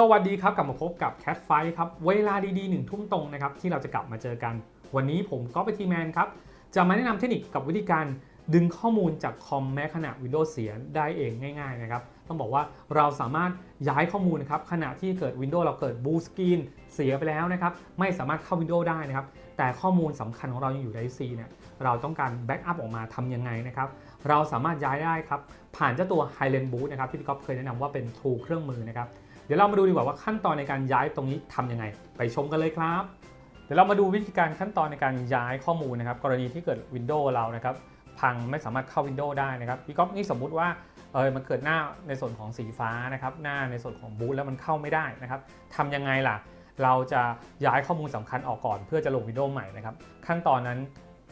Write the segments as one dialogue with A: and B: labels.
A: สวัสดีครับ กลับมาพบกับ Cat Fight ครับ เวลาดีๆหนึ่งทุ่มตรงนะครับ ที่เราจะกลับมาเจอกัน วันนี้ผมก็ไปทีแมนครับ จะมาแนะนำเทคนิคกับวิธีการดึงข้อมูลจากคอมแม้ขณะ Windows เสียได้เองง่ายๆนะครับ ต้องบอกว่าเราสามารถย้ายข้อมูลนะครับขณะที่เกิด Windows เราเกิดบูสกรีนเสียไปแล้วนะครับ ไม่สามารถเข้า Windows ได้นะครับ แต่ข้อมูลสำคัญของเรายังอยู่ใน C เนี่ยเราต้องการแบ็กอัพออกมาทำยังไงนะครับเราสามารถย้ายได้ครับผ่านเจ้าตัว Highland Boot นะครับที่พี่ก๊อฟเคยแนะนำว่าเป็น tool เครื่องมือนะครับ เดี๋ยวเรามาดูดีกว่าว่าขั้นตอนในการย้ายตรงนี้ทำยังไง ไปชมกันเลยครับ เดี๋ยวเรามาดูวิธีการขั้นตอนในการย้ายข้อมูลนะครับ กรณีที่เกิด Windows เรานะครับพังไม่สามารถเข้า Windows ได้นะครับพี่ก๊อฟนี่สมมุติว่าเออมันเกิดหน้าในส่วนของสีฟ้านะครับหน้าในส่วนของบูตแล้วมันเข้าไม่ได้นะครับทำยังไงล่ะ เราจะย้ายข้อมูลสำคัญออกก่อนเพื่อจะลง Windows ใหม่นะครับขั้นตอนนั้น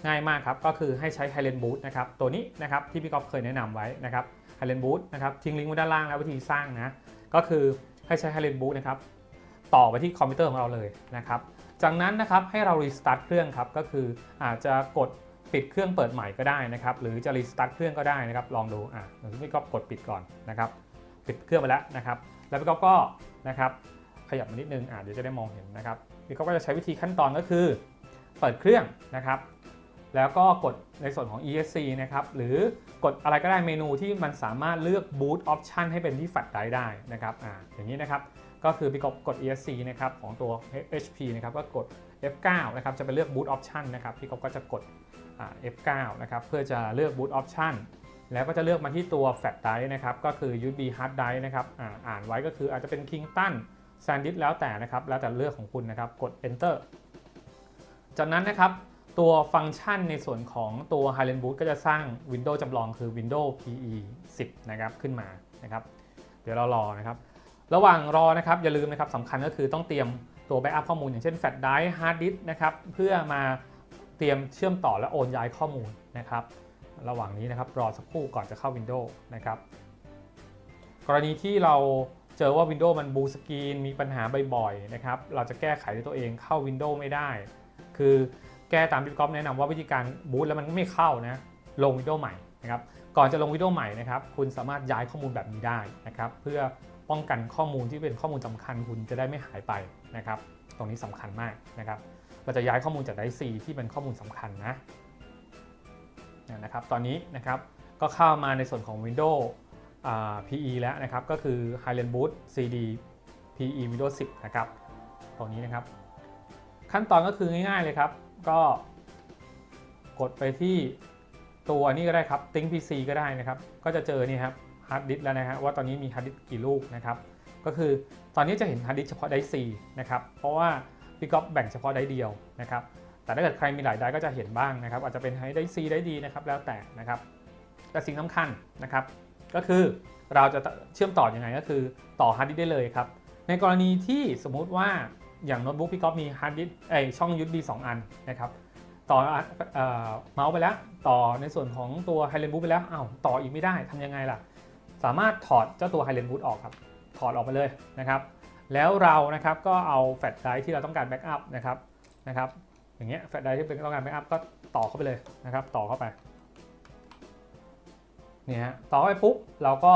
A: ง่ายมากครับ ก็คือให้ใช้ Highland Boot นะครับ ตัวนี้นะครับที่พี่ก๊อฟเคยแนะนำไว้นะครับ Highland Boot นะครับ ทิ้งลิงก์ไว้ด้านล่างแล้ววิธีสร้างนะ ก็คือ ให้ใช้ Highland Boot นะครับต่อไปที่คอมพิวเตอร์ของเราเลยนะครับ จากนั้นนะครับให้เรารีสตาร์ทเครื่องครับก็คืออาจจะกดปิดเครื่องเปิดใหม่ก็ได้นะครับหรือจะรีสตาร์ทเครื่องก็ได้นะครับลองดูอะเดี๋ยวพี่ก๊อฟกดปิดก่อนนะครับปิดเครื่องไปแล้วนะครับ แล้วพี่ก๊อฟก็นะครับขยับมานิดนึงอะเดี๋ยวจะได้มองเห็นนะครับพี่ก๊อฟก็จะใช้วิธีขั้นตอนก็คือ เปิดเครื่องนะครับ แล้วก็กดในส่วนของ ESC นะครับ หรือกดอะไรก็ได้เมนูที่มันสามารถเลือก Boot Option ให้เป็นที่ Flash Drive ได้นะครับอ่าอย่างนี้นะครับ ก็คือพี่กบกด ESC นะครับของตัว HP นะครับ ก็กด F9 นะครับ จะไปเลือก Boot Option นะครับ พี่กบก็จะกดอ่า F9 นะครับ เพื่อจะเลือก Boot Option แล้วก็จะเลือกมาที่ตัว Flash Drive นะครับ ก็คือ USB Hard Drive นะครับอ่าอ่านไว้ก็คืออาจจะเป็น Kingston SanDisk แล้วแต่นะครับ แล้วแต่เลือกของคุณนะครับ กด Enter จากนั้นนะครับ ตัวฟังก์ชันในส่วนของตัว Highland Boot ก็จะสร้าง Windows จำลองคือ Windows PE 10 นะครับ ขึ้นมานะครับ เดี๋ยวเรารอนะครับ ระหว่างรอนะครับ อย่าลืมนะครับสำคัญก็คือต้องเตรียมตัว Backup ข้อมูล อย่างเช่น Flash Drive Hard Disk นะครับ เพื่อมาเตรียมเชื่อมต่อและโอนย้ายข้อมูลนะครับ ระหว่างนี้นะครับรอสักครู่ก่อนจะเข้า Windows นะครับ กรณีที่เราเจอว่า Windows มันบูสกรีนมีปัญหาบ่อยๆนะครับ เราจะแก้ไขด้วยตัวเองเข้า Windows ไม่ได้ คือ แก้ตามที่พี่ก๊อฟแนะนำว่าวิธีการบูตแล้วมันไม่เข้านะลงวิดีโอใหม่นะครับก่อนจะลงวิดีโอใหม่นะครับคุณสามารถย้ายข้อมูลแบบนี้ได้นะครับเพื่อป้องกันข้อมูลที่เป็นข้อมูลสำคัญคุณจะได้ไม่หายไปนะครับตรงนี้สำคัญมากนะครับเราจะย้ายข้อมูลจากไดซีที่เป็นข้อมูลสำคัญนะนะครับตอนนี้นะครับก็เข้ามาในส่วนของ Windows อ่า PE แล้วนะครับก็คือ Highland Boot CD PE Windows 10 นะครับตรงนี้นะครับ ขั้นตอนก็คือง่ายๆเลยครับ ก็กดไปที่ตัวนี้ก็ได้ครับ Think PC ก็ได้นะครับ ก็จะเจอนี่ครับฮาร์ดดิสแล้วนะฮะว่าตอนนี้มีฮาร์ดดิสกี่ลูกนะครับ ก็คือตอนนี้จะเห็นฮาร์ดดิสเฉพาะไดซีนะครับ เพราะว่าพี่ก๊อฟแบ่งเฉพาะไดเดียวนะครับ แต่ถ้าเกิดใครมีหลายไดก็จะเห็นบ้างนะครับ อาจจะเป็นไดซีไดดีนะครับ แล้วแต่นะครับ แต่สิ่งสำคัญนะครับ ก็คือเราจะเชื่อมต่ออยังไงก็คือต่อฮาร์ดดิสได้เลยครับ ในกรณีที่สมมุติว่า อย่างโน้ตบุ๊กพี่ก๊อฟมีฮาร์ดดิสไอช่อง USB 2 อันนะครับต่อเอ่อเมาส์ไปแล้ว ต่อในส่วนของตัว Highland Boot ไปแล้วอ้าวต่ออีกไม่ได้ทำยังไงล่ะ สามารถถอดเจ้าตัว Highland Boot ออกครับ ถอดออกไปเลยนะครับ แล้วเรานะครับก็เอาแฟลชไดรฟ์ที่เราต้องการแบ็กอัพนะครับนะครับอย่างเงี้ยแฟลชไดรฟ์ที่เป็นต้องการแบ็กอัพก็ต่อเข้าไปเลยนะครับ ต่อเข้าไปเนี่ยฮะต่อเข้าไปปุ๊บเราก็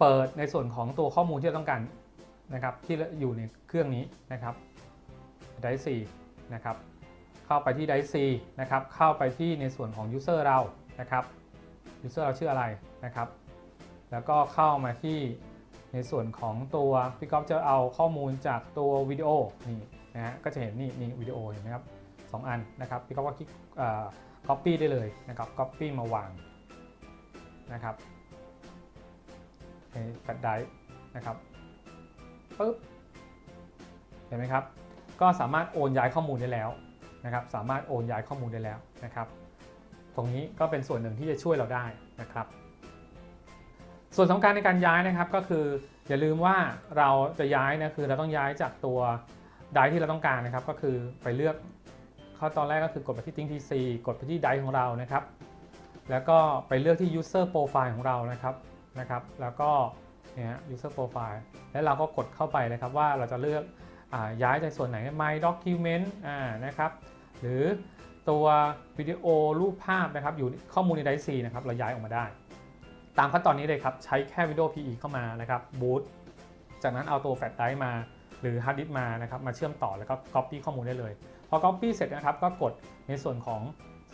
A: เปิดในส่วนของตัวข้อมูลที่เราต้องการ นะครับที่อยู่ในเครื่องนี้นะครับไดซีนะครับเข้าไปที่ไดซีนะครับเข้าไปที่ในส่วนของ User เรานะครับ User เราชื่ออะไรนะครับ แล้วก็เข้ามาที่ในส่วนของตัวพี่ก๊อฟจะเอาข้อมูลจากตัววิดีโอนี่นะฮะก็จะเห็นนี่นี่วิดีโอเห็นไหมครับสองอันนะครับพี่ก๊อฟก็คลิกอ่า copy ได้เลยนะครับ copy มาวางนะครับในแฟลชไดรฟ์นะครับ ปึ๊บเห็นไหมครับ ก็สามารถโอนย้ายข้อมูลได้แล้วนะครับ สามารถโอนย้ายข้อมูลได้แล้วนะครับ ตรงนี้ก็เป็นส่วนหนึ่งที่จะช่วยเราได้นะครับ ส่วนสำคัญในการย้ายนะครับก็คืออย่าลืมว่าเราจะย้ายนะคือเราต้องย้ายจากตัวไดที่เราต้องการนะครับ ก็คือไปเลือกข้าตอนแรกก็คือกดไปที่ Think PC กดไปที่ไดของเรานะครับ แล้วก็ไปเลือกที่ User Profile ของเรานะครับนะครับ แล้วก็ เนี่ย User Profile แล้วเราก็กดเข้าไปนะครับว่าเราจะเลือกอย้ายจากส่วนไหน My Document อ่านะครับหรือตัววิดีโอรูปภาพนะครับอยู่ข้อมูลในไดรฟ์ C นะครับเราย้ายออกมาได้ ตามขั้นตอนนี้เลยครับ ใช้แค่ Windows PE เข้ามานะครับ boot จากนั้นเอาตัวแฟลชไดรฟ์มาหรือฮาร์ดดิสก์มานะครับมาเชื่อมต่อแล้วก็ Copy ข้อมูลได้เลย พอ Copy เสร็จนะครับก็กดในส่วนของ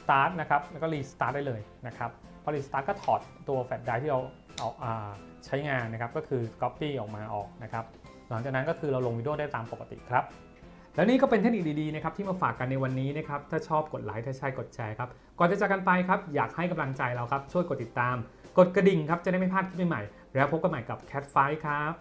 A: Start นะครับ แล้วก็ Restart ได้เลยนะครับ พอ Restart ก็ถอดตัวแฟลชไดรฟ์ที่เราเอาอาใช้งานนะครับ ก็คือ Copy ออกมาออกนะครับ หลังจากนั้นก็คือเราลงวิดีโอได้ตามปกติครับ และนี่ก็เป็นเทคนิคดีๆนะครับที่มาฝากกันในวันนี้นะครับ ถ้าชอบกดไลค์ ถ้าใช่กดแชร์ครับ ก่อนจะจากกันไปครับ อยากให้กำลังใจเราครับ ช่วยกดติดตาม กดกระดิ่งครับ จะได้ไม่พลาดคลิปใหม่ๆ แล้วพบกันใหม่กับ Cat f i ครับ